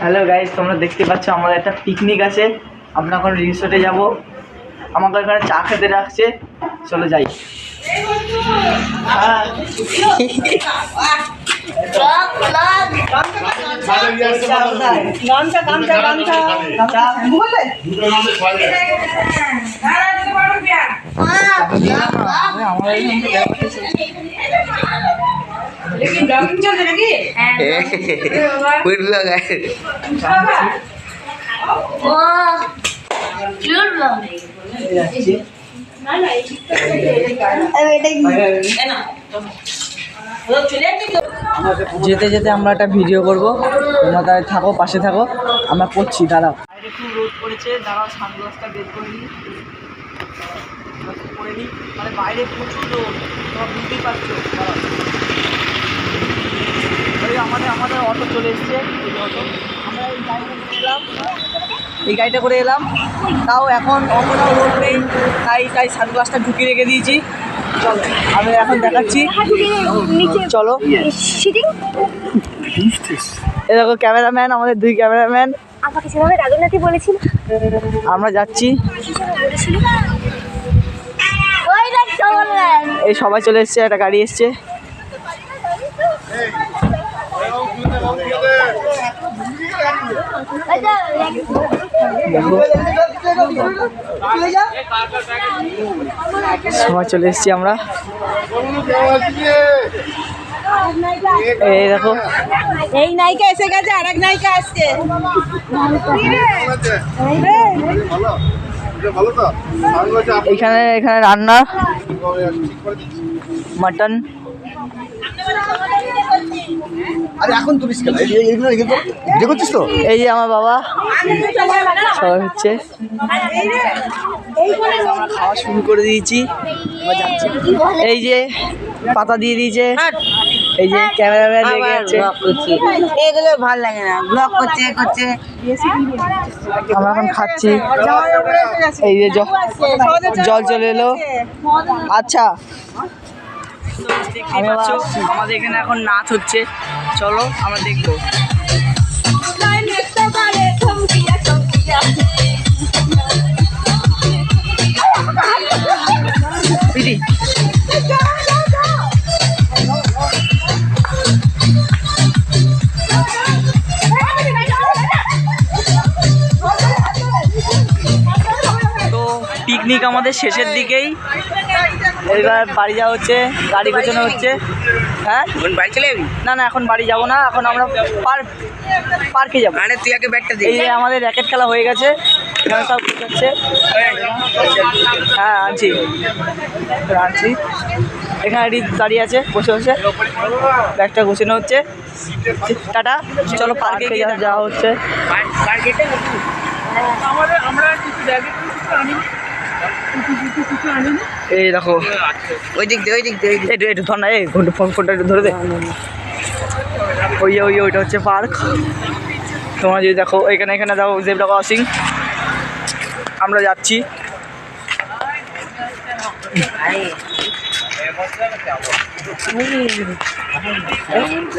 Hello guys তোমরা দেখতে পাচ্ছ আমাদের একটা পিকনিক আছে। আমরা এখন রিসোর্টে যাব। আমাকে এখানে চা খেতে রাখছে চলো যাই। হ্যাঁ যেতে যেতে আমরা একটা ভিডিও করব। তোমরা তাহলে থাকো পাশে থাকো। আমরা করছি দাঁড়াও। বাইরে খুব রোদ পড়েছে দাঁড়াও সানগ্লাসটা বের করে নিই। করে নিই। মানে বাইরে প্রচুর রোদ তোমরা বুঝতেই পারছ। দাঁড়াও। আমাদের আমাদের অটো চলে এসছে। এই গাড়িটা করে এলাম। তাও এখন অতটাও রোদ নেই। তাই তাই সানগ্লাসটা ঢুকিয়ে রেখে দিয়েছি। চলো, আমি এখন দেখাচ্ছি। চলো। এ দেখো ক্যামেরাম্যান, আমাদের দুই ক্যামেরাম্যান। আমাকে সেভাবে রাজনাথই বলেছিল আমরা যাচ্ছি। এই সবাই চলে এসছে, একটা গাড়ি এসছে। সবাই চলে এসছি আমরা। এই দেখো। এই নায়িকা এসে গেছে আর এক নায়িকা আসছে। ভালো তো ভালো আছে এখানে এখানে রান্না মাটন। আরে এখন তুলিস কেন এই- এই- এইগুলো করছিস তো? এই যে আমার বাবা সবাই হচ্ছে। খাওয়া শুরু করে দিয়েছি। এই যে পাতা দিয়ে দিয়েছে। এই যে ক্যামেরাম্যান রেগে আছে এগুলো ভালো লাগে না। ব্লগ করছে এ করছে। আমরা এখন খাচ্ছি। এই যে জল চলে এলো। আচ্ছা আমি আবার আমাদের এখানে এখন নাচ হচ্ছে। চলো, আমরা দেখব। তো পিকনিক আমাদের শেষের দিকেই। এবার বাড়ি যাওয়া হচ্ছে গাড়ি গোছানো হচ্ছে। হ্যাঁ? বাড়ি চলে যাবি? না না এখন বাড়ি যাব না এখন আমরা পার্ক পার্কে যাব। আরে তুই আগে ব্যাগটা দে। এই যে আমাদের র্যাকেট খেলা হয়ে গেছে সব হচ্ছে হ্যাঁ আনছি। আনছি। এখানে রিত দাঁড়িয়ে আছে বসে বসে। ব্যাগটা গোছানো হচ্ছে। টাটা চলো পার্কে গিয়ে যাওয়া হচ্ছে। এই দেখো। ওই দিক দে ওই দিক দে ওই একটু একটু ধর না, এই ফোন- ফোন, ফোনটা একটু ধরে দে। ওই ওই ওইটা হচ্ছে পার্ক। তোমরা যদি দেখো, এখানে এখানে দেখো, জেবরা ক্রসিং। আমরা যাচ্ছি।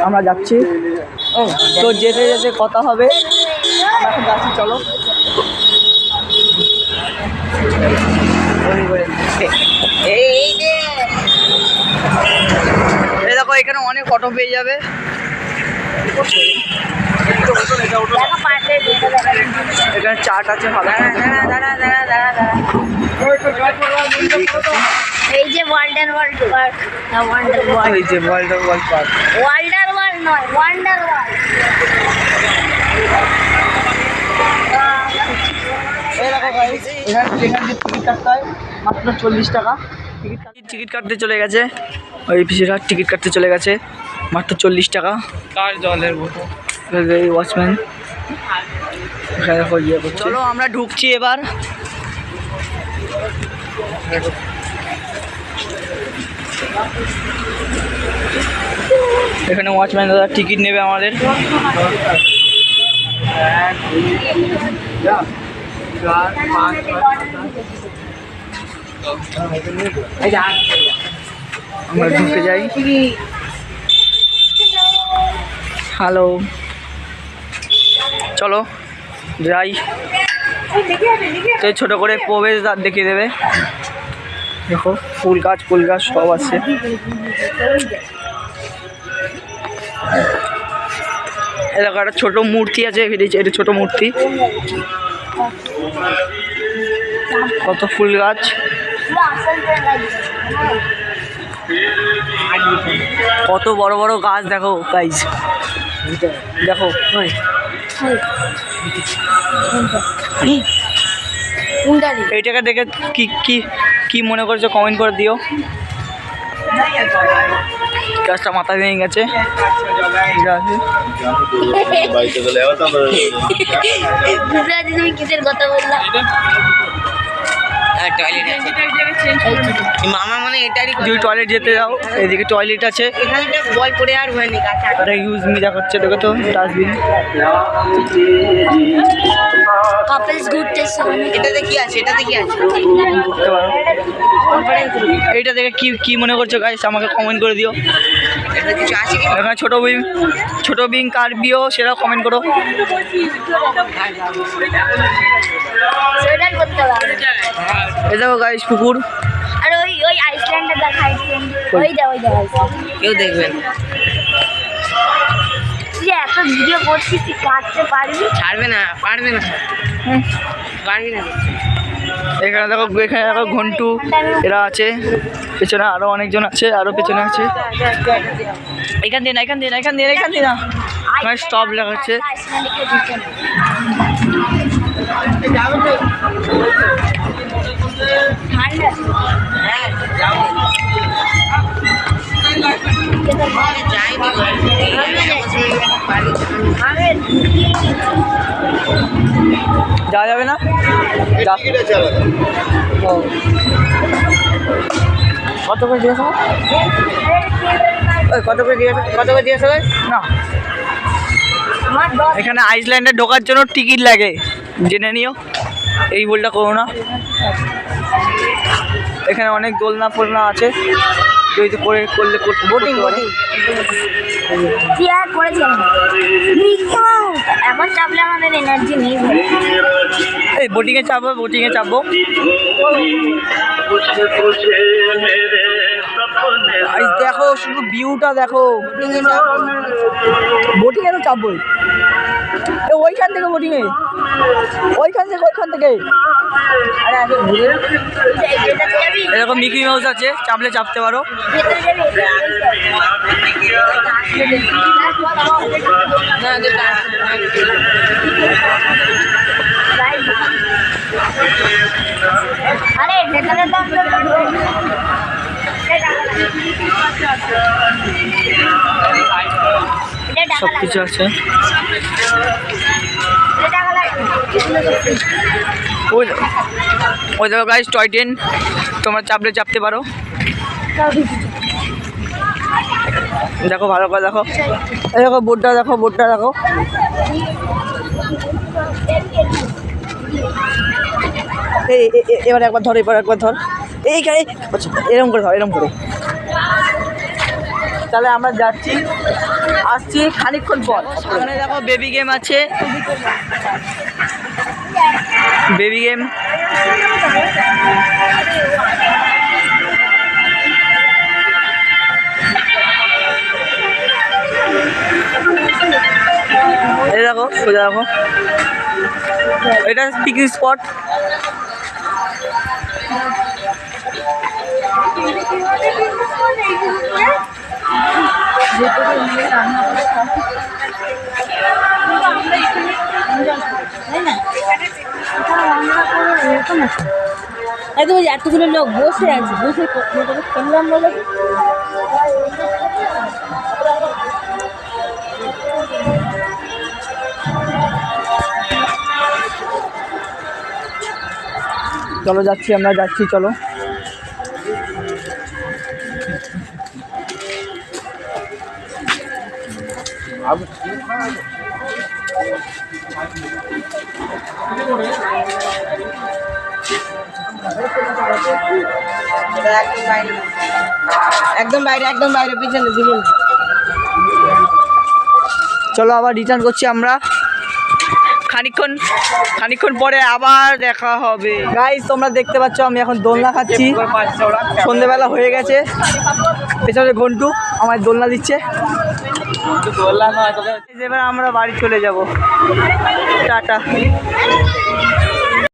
আমরা যাচ্ছি। তো যেতে যেতে কথা হবে। যাচ্ছি, চলো। এই দেখো এখানে অনেক অটো পেয়ে যাবে। এখানে চাট আছে ভালো। এই যে wonder world park wonder world এই যে world world park wonder world নয় ওয়ান্ডার ওয়ার্ল্ড এখানে টিকিট কাটতে হয় মাত্র চল্লিশ টাকা। টিকিট টিকিট কাটতে চলে গেছে। ওই পিসিটা টিকিট কাটতে চলে গেছে মাত্র চল্লিশ টাকা। কার জলের বোতল? ওয়াচম্যান ইয়ে চলো আমরা ঢুকছি এবার। এখানে ওয়াচম্যান দাদা টিকিট নেবে আমাদের। আমরা ঢুকে যাই। হ্যালো চলো, যাই। ছোটো করে প্রবেশদ্বার দেখিয়ে দেবে। দেখো, ফুল গাছ ফুল গাছ সব আছে। এলাকা একটা ছোটো মূর্তি আছে, এটা ছোটো মূর্তি। কত ফুল গাছ? কত বড় বড় গাছ দেখো গাইজ দেখো এইটাকে দেখে কি কি কি মনে করছ কমেন্ট করে দিও। গাছটা মাথা ভেঙে গেছে। কিসের কথা বললা? টয়লেট আছে। মামা মানে এটারই যদি টয়লেট যেতে যাও এদিকে টয়লেট আছে। এখানে বল পড়ে আর হয়নি এটা ইউজ মি দেখাচ্ছে দেখো তো ডাস্টবিন কাপলস ঘুরতে সামনে এটাতে কি আছে এটাতে কি আছে। এইটা দেখে কি কি মনে করছ গাইস আমাকে কমেন্ট করে দিও। এটাতে কিছু আছে কি? এখানে ছোটো বিং ছোটো বিং কার বিও সেটা কমেন্ট করো। সোয়েটার করতে পারবে। এ দেখো গাইস পুকুর আর ওই ওই আইসল্যান্ডে দেখা আইসল্যান্ড ওই দে ওই দে কেউ দেখবেন তুই এত ভিডিও করছিস তুই কাটতে পারবি? ছাড়বে না পারবে না। পারবি না এখানে দেখো এখানে দেখো ঘন্টু এরা আছে। পেছনে আরও অনেকজন আছে আরও পেছনে আছে। এখান দিয়ে না এখান দিয়ে না এখান দিয়ে এখান দিয়ে না। স্টপ লেখাচ্ছে যাওয়া যাবে না। কত করে কর? ওই কত করে জিজ্ঞাসা কত করে কর? না এখানে আইসল্যান্ডে ঢোকার জন্য টিকিট লাগে জেনে নিও এই বলটা করো না। এখানে অনেক দোলনা ফোলনা আছে যদি করে করলে বোটিং এখন চাপলে আমাদের এনার্জি নেই। এই বোটিংয়ে চাপবো বোটিংয়ে চাপবো। দেখো শুধু ভিউটা দেখো। বোটিংয়ে তো চাপবোই। ওইখান থেকে বোটিংয়ে ওইখান থেকে ওইখান থেকে? এরকম মিকি মাউস আছে চাপলে চাপতে পারো। আরে ভেতরে এটা সব কিছু আছে। ওই ওই দেখো গাইস টয় ট্রেন তোমরা চাপলে চাপতে পারো। দেখো, ভালো করে দেখো। এই দেখো বোর্ডটা দেখো বোর্ডটা দেখো। এই এবার একবার ধর, এবার একবার ধর। এইখানে আচ্ছা এরকম করে ধর এরকম করে। তাহলে আমরা যাচ্ছি, আসছি খানিকক্ষণ পর। এখানে দেখো বেবি গেম আছে। বেবি গেম এই দেখো, সোজা দেখো। এটা পিকনিক স্পট এতগুলো লোক বসে আছে বসে করলাম চলো যাচ্ছি আমরা যাচ্ছি চলো। একদম বাইরে একদম বাইরে, পিছনে চলো আবার রিটার্ন করছি আমরা। খানিকক্ষণ খানিকক্ষণ পরে আবার দেখা হবে। গাইস তোমরা দেখতে পাচ্ছ, আমি এখন দোলনা খাচ্ছি। সন্ধেবেলা হয়ে গেছে। পেছনে ঘন্টু আমার দোলনা দিচ্ছে। এবার আমরা বাড়ি চলে যাব। টাটা।